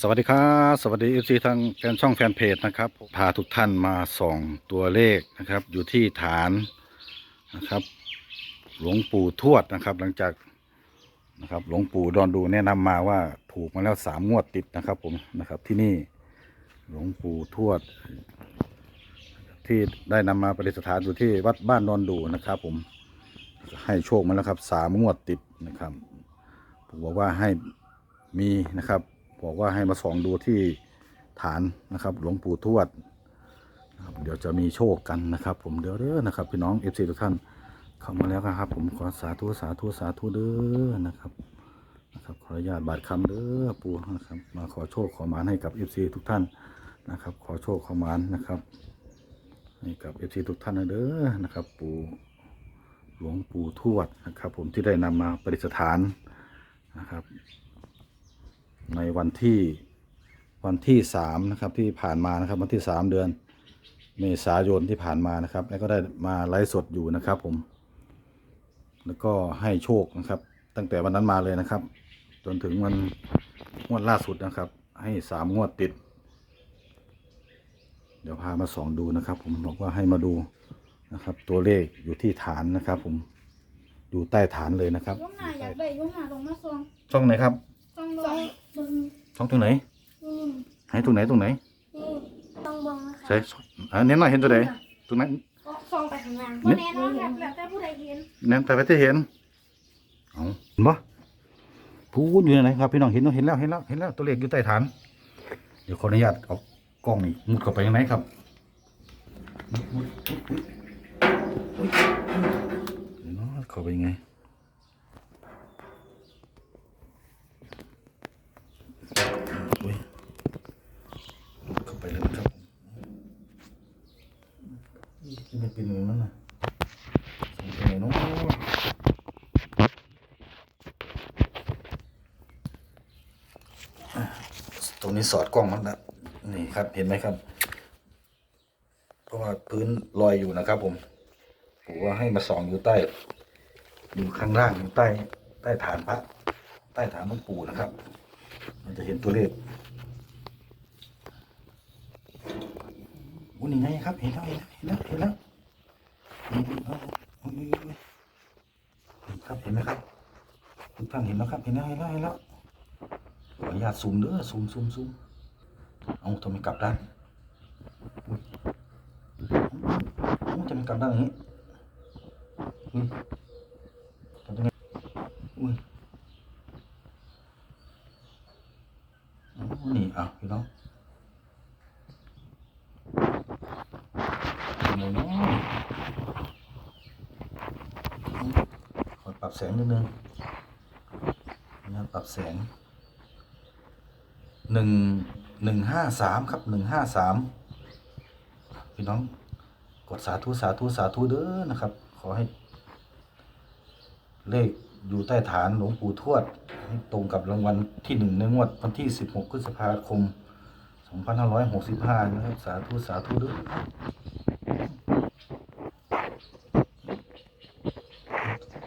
สวัสดีครับสวัสดีเอฟซีทางแฟนช่องแฟนเพจนะครับพาทุกท่านมาส่องตัวเลขนะครับ อยู่ที่ฐานนะครับ หลวงปู่ทวดนะครับ หลังจากนะครับหลวงปู่ดอนดูแนะนำมาว่าถูกมาแล้วสามงวดติดนะครับผมนะครับที่นี่หลวงปู่ทวด ที่ได้นำมาประดิษฐานอยู่ที่วัดบ้านดอนดูนะครับ ผมให้โชคมาแล้วครับสามงวดติดนะครับผมบอกว่าให้มีนะครับ บอกว่าให้มาส่องดูที่ฐานนะครับ หลวงปู่ทวดนะครับเดี๋ยวจะมีโชคกันนะครับ ผมเด้อนะครับพี่น้องเอฟซีทุกท่านเข้ามาแล้วนะครับ ผมขอสาธุสาธุสาธุเด้อนะครับนะครับขออนุญาตบาดคำเด้อปู่นะครับ มาขอโชคขอหมานให้กับเอฟซีทุกท่านนะครับ ขอโชคขอหมานนะครับให้กับเอฟซีทุกท่านนะเด้อนะครับ ปู่หลวงปู่ทวดนะครับ ผมที่ได้นำมาประดิษฐานนะครับ ในวันที่วันที่สามนะครับที่ผ่านมานะครับ วันที่สามเดือน เมษายนที่ผ่านมานะครับ แล้วก็ได้มาไลฟ์สดอยู่นะครับ ผม แล้วก็ให้โชคนะครับ ตั้งแต่วันนั้นมาเลยนะครับ จนถึงวันงวดล่าสุดนะครับ ให้สามงวดติด เดี๋ยวพามาส่องดูนะครับ ผมบอกว่าให้มาดูนะครับ ตัวเลขอยู่ที่ฐานนะครับ ผมอยู่ใต้ฐานเลยนะครับ ยุ่งหนาอยากได้ยุ่งหนาลงมาซองช่องไหนครับต้องลง บึงช่องตรงไหนนี่ให้ตรงไหนตรงไหนนี่ต้องบึงนะคะใช่อ่าเน้นหน่อยเห็นตัวไหนตรงนั้นก็ซองไปข้างล่างนี่แน่นอนแบบแล้วแต่ผู้ใดเห็นเน้นไปไปที่เห็นเอาเห็นปะพูดอยู่ไหนครับพี่น้องเห็นเห็นแล้วเห็นแล้วเห็นแล้วตัวเลขอยู่ใต้ฐาน เดี๋ยวขออนุญาตเอากล้องนี่มุดเข้าไปยังไงครับมุดมุดมุดมุดเนาะเข้าไปยังไงอุ๊ยมุดเข้าไปเลยนะครับ ที่มันเป็นอย่างนั้นนะส่งไปไหนเนาะตรงนี้สอดกล้องมันนะนี่ครับเห็นไหมครับ เพราะว่าพื้นลอยอยู่นะครับ ผมผมว่าให้มาส่องอยู่ใต้ อยู่ข้างล่างอยู่ใต้ ใต้ฐานพระ ใต้ฐานหลวงปู่นะครับ มันจะเห็นตัวเลข อุ้ยนี่ไงครับ เห็นแล้วเห็นแล้วเห็นแล้วเห็นแล้วครับเห็นไหมครับทุกท่านเห็นแล้วครับเห็นแล้วเห็นแล้วเห็นแล้วขออนุญาตซูมเด้อซูมซูมซูมเอาทำไมกลับด้านอุ๊ยเอาจะไม่กลับด้านอย่างนี้อุ้ยกลับยังไงอุ้ยนี่อะพี่น้อง เป็นไงเนาะขอปรับแสงนิดนึงนะปรับแสงหนึ่งหนึ่งห้าสามครับหนึ่งห้าสามพี่น้องกดสาธุสาธุสาธุเด้อนะครับ ขอให้ เลขอยู่ใต้ฐานหลวงปู่ทวด ตรงกับรางวัลที่หนึ่งในงวดวันที่16พฤษภาคม2565นห้าร้อยหกสิบห้านะครับ สาธุสาธุเด้วย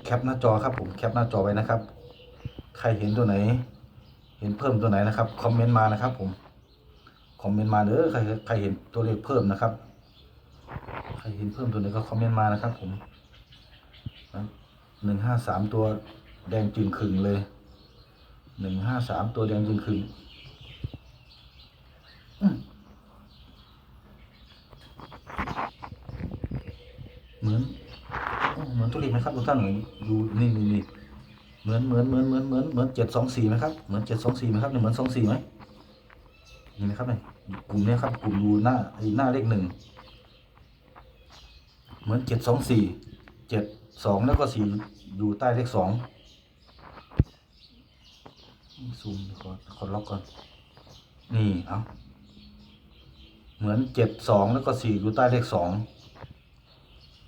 แคปหน้าจอครับผมแคปหน้าจอไว้นะครับ ใครเห็นตัวไหน เห็นเพิ่มตัวไหนนะครับคอมเมนต์มานะครับ ผมคอมเมนต์มาเด้อใครใครเห็นตัวเลขเพิ่มนะครับ ใครเห็นเพิ่มตัวไหนก็คอมเมนต์มานะครับ ผมหนึ่งห้าสามตัวแดงจึงขึงเลยหนึ่งห้าสามตัวแดงจึงขึงอื เหมือนเหมือนตัวเลขไหมครับทุกท่านหมือนดูนี่นี่นี่เหมือนเหมือนเหมือนเหมือนเหมือนเหมือนเจ็ดสองสี่ไหมครับเหมือนเจ็ดสองสี่ไหมครับเนี่ยเหมือนสองสี่ไหมนี่นะครับเนี่ยกลุ่มนี้ครับกลุ่มดูหน้าไอ้หน้าเลขหนึ่งเหมือนเจ็ดสองสี่เจ็ดสองแล้วก็สี่อยู่ใต้เลขสองซูมขอขอล็อกก่อน นี่เอาเหมือนเจ็ดสองแล้วก็สี่อยู่ใต้เลขสอง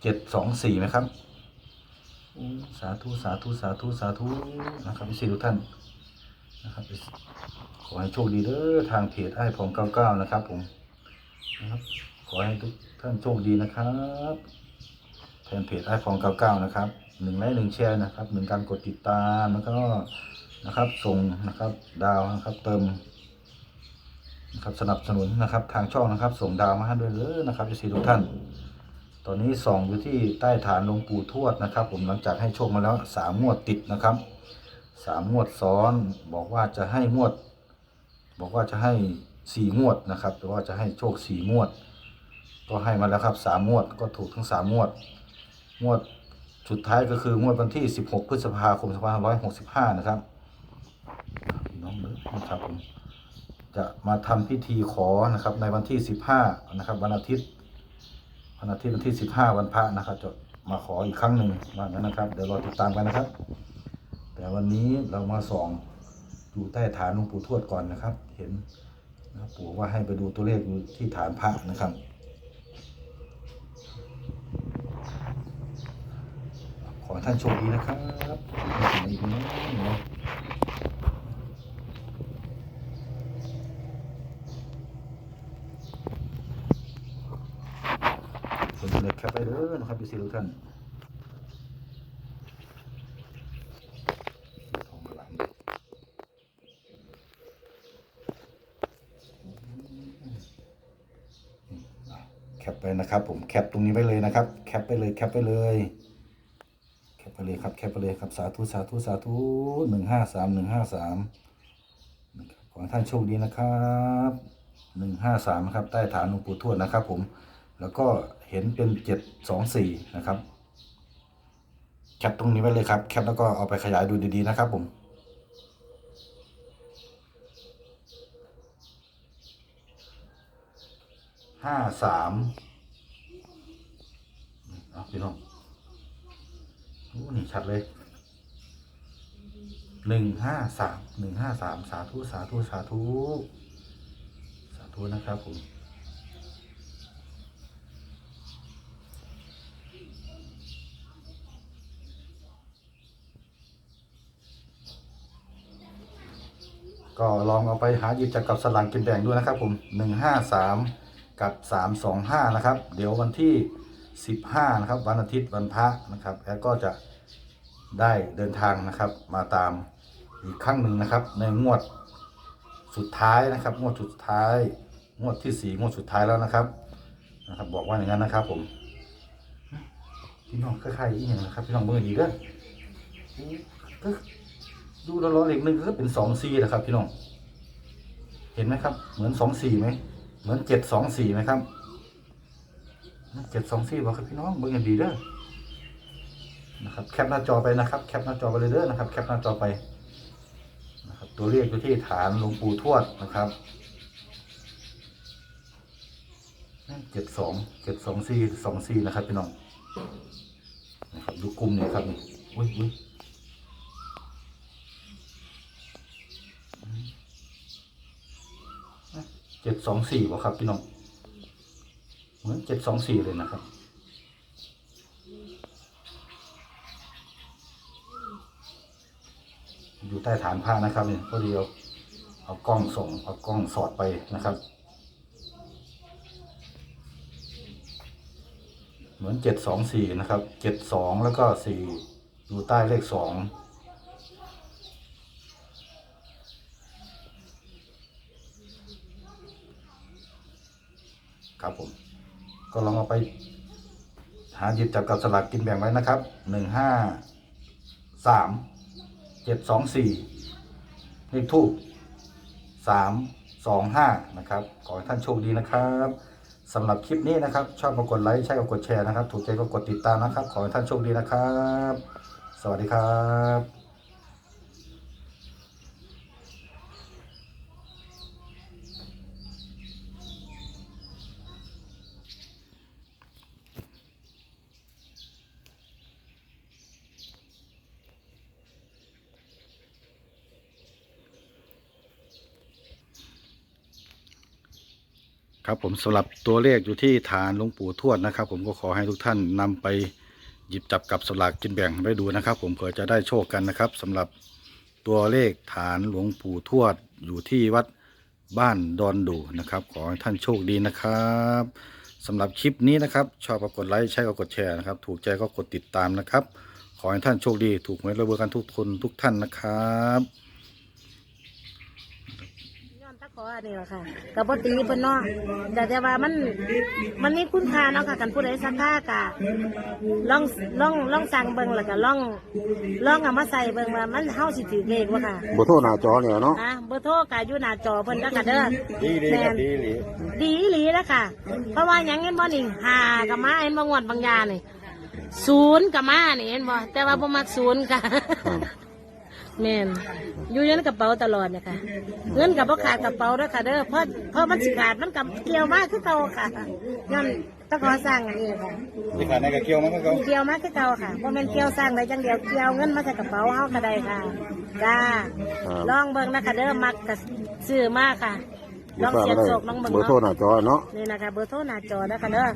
เจ็ดสองสี่ไหมครับอู้สาธุสาธุสาธุสาธุนะครับพี่สี่ทุกท่านนะครับขอให้โชคดีเด้อทางเพจไอ้ายผมเก้าเก้านะครับผมนะครับ ขอให้ทุกท่านโชคดีนะครับแทนเพจไอ้ายผมเก้าเก้านะครับหนึ่งไลค์หนึ่งแชร์นะครับหนึ่งการกดติดตามแล้วก็นะครับส่งนะครับดาวนะครับเติมนะครับสนับสนุนนะครับทางช่องนะครับ ส่งดาวมาให้ด้วยเลยนะครับเอซีทุกท่าน ตอนนี้ส่องอยู่ที่ใต้ฐานหลวงปู่ทวดนะครับ ผมหลังจากให้โชคมาแล้วสามงวดติดนะครับสามงวดซ้อน บอกว่าจะให้งวด บอกว่าจะให้สี่งวดนะครับแต่ว่าจะให้โชคสี่งวด ก็ให้มาแล้วครับสามงวดก็ถูกทั้งสามงวด งวดสุดท้ายก็คืองวดวันที่16พฤษภาคม2565นะครับน้องเด้อนะครับผมจะมาทำพิธีขอนะครับในวันที่15นะครับวันอาทิตย์ วันอาทิตย์วันที่15วันพระนะครับจะมาขออีกครั้งหนึ่งว่างั้นนะครับ เดี๋ยวรอติดตามกันนะครับ แต่วันนี้เรามาส่องดูใต้ฐานหลวงปู่ทวดก่อนนะครับ เห็นนะปู่ว่าให้ไปดูตัวเลขอยู่ที่ฐานพระนะครับขอท่านโชคดีนะครับอีกนิดนึงนะส่วนเล็กแคปไปเด้อนะครับพี่สิทุกท่านแคปไปนะครับ ผมแคปตรงนี้ไว้เลยนะครับ แคปไปเลยแคปไปเลยแคปไปเลยครับแคปไปเลยครับสาธุสาธุสาธุหนึ่งห้าสามหนึ่งห้าสามขอท่านโชคดีนะครับหนึ่งห้าสามครับ ใต้ฐานหลวงปู่ทวดนะครับ ผม แล้วก็เห็นเป็นเจ็ดสองสี่นะครับ แคปตรงนี้ไว้เลยครับ แคปแล้วก็เอาไปขยายดูดีๆนะครับผมห้าสามเอาพี่น้องโอ้นี่ชัดเลยหนึ่งห้าสามหนึ่งห้าสามสาธุ สาธุ สาธุ สาธุ นะครับผม ก็ลองเอาไปหาหยิบจับกับสลากกินแบ่งด้วยนะครับผมหนึ่งห้าสามกับสามสองห้านะครับ เดี๋ยววันที่สิบห้านะครับ วันอาทิตย์วันพระนะครับ แล้วก็จะได้เดินทางนะครับ มาตามอีกครั้งหนึ่งนะครับ ในงวดสุดท้ายนะครับ งวดสุดท้าย งวดที่สี่งวดสุดท้ายแล้วนะครับนะครับ บอกว่าอย่างนั้นนะครับ ผมพี่น้องคล้ายๆอีกอย่างนะครับพี่น้องเบอร์ดีเด้อก็ ดูแล้วล้อเหล็กหนึ่งก็เป็นสองซีนะครับ พี่น้อง เห็นไหมครับ เหมือนสองสี่ไหม เหมือนเจ็ดสองสี่ไหมครับเจ็ดสองสี่บอกครับพี่น้องเบิ่งอย่างดีเด้อนะครับแคปหน้าจอไปนะครับ แคปหน้าจอไปเลยเด้อนะครับ แคปหน้าจอไปนะครับตัวเลขอยู่ที่ฐานหลวงปู่ทวดนะครับเจ็ดสองเจ็ดสองสี่สองสี่นะครับพี่น้องนะครับดูกลุ่มเนี่ยครับนี่อุ้ยอุ้ย เจ็ดสองสี่บ่ครับพี่น้องเหมือนเจ็ดสองสี่เลยนะครับ อยู่ใต้ฐานผ้านะครับเนี่ยพอดีเอาเอากล้องส่งเอากล้องสอดไปนะครับ เหมือนเจ็ดสองสี่นะครับเจ็ดสองแล้วก็สี่อยู่ใต้เลขสอง ครับผม ก็ลองเอาไป หาหยิบจับกับสลากกินแบ่งไว้นะครับหนึ่งห้าสามเจ็ดสองสี่เลขทูบสามสองห้านะครับ ขอให้ท่านโชคดีนะครับสำหรับคลิปนี้นะครับ ชอบก็กดไลค์ใช่ก็กดแชร์นะครับ ถูกใจก็กดติดตามนะครับ ขอให้ท่านโชคดีนะครับ สวัสดีครับ ครับผมสำหรับตัวเลขอยู่ที่ฐานหลวงปู่ทวดนะครับ ผมก็ขอให้ทุกท่านนำไปหยิบจับกับสลากกินแบ่งไว้ดูนะครับ ผมเผื่อจะได้โชคกันนะครับสำหรับตัวเลขฐานหลวงปู่ทวดอยู่ที่วัดบ้านดอนดูนะครับ ขอให้ท่านโชคดีนะครับสำหรับคลิปนี้นะครับ ชอบก็กดไลค์ใช่ก็กดแชร์นะครับ ถูกใจก็กดติดตามนะครับ ขอให้ท่านโชคดี ถูกหวยรวยกันทุกคนทุกท่านนะครับ ย้อนตะขออันนี้แหละค่ะกับปตีเพิ่นเนาะแต่แต่ว่ามันมันมีคุณค่าเนาะค่ะกันผู้ใดสักค่ากะลองลองลองสั่งเบิ่งแล้วก็ลองลองเอามาใส่เบิ่งว่ามันเฮาสิถือเลขบ่ค่ะบ่โทรหน้าจอเนี่ยเนาะอะเบอร์โทรก็อยู่หน้าจอเพิ่นแล้วก็เด้อดีดีแม่ครับนดีหลีดีอีหลีแล้วค่ะ เพราะว่าหยังเห็นบ่นี่หากับมาเห็นบ่งวดบางยานี่ศูนย์กับมานี่เห็นบ่แต่ว่าบ่มักศูนย์ค่ะ แม่นอยู่ในกระเป๋าตลอดนะคะเงินกับพ่ขาดกระเป๋าด้วยค่ะเด้อเพราะเพราะมันสิขาดมันกับเกี่ยวมากคือเก่าค่ะย้อนต้องขอสร้างอันนี้ค่ะที่ขาดในกระเกียวมันก็เขาเกี่ยวมากคือเก่าค่ะบ่แม่นเกี่ยวสร้างได้จังเดียวเกี่ยวเงินมาใส่กระเป๋าเฮาก็ได้ค่ะจ้าครับลองเบิ่งนะคะเด้อมักก็ซื้อมากค่ะลองเสียบโศกลองเบิ่งเบอร์โทรเนาะหน้าจอเนาะนี่นะคะเบอร์โทรหน้าจอนะคะเด้อ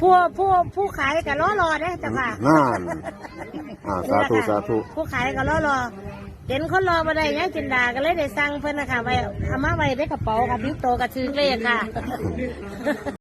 ผู้ผู้ผู้ขายก็รอรอเด้อจ้ะค่ะนั่นอ่าสาธุสาธุผู้ขายก็รอรอ เห็นคนรอมาได้ยังจินดาก็เลยได้สั่งเพื่อนนะคะไว้เอามาไว้ในกระเป๋าค่ะบิ้วโตกับชื่อเลขค่ะ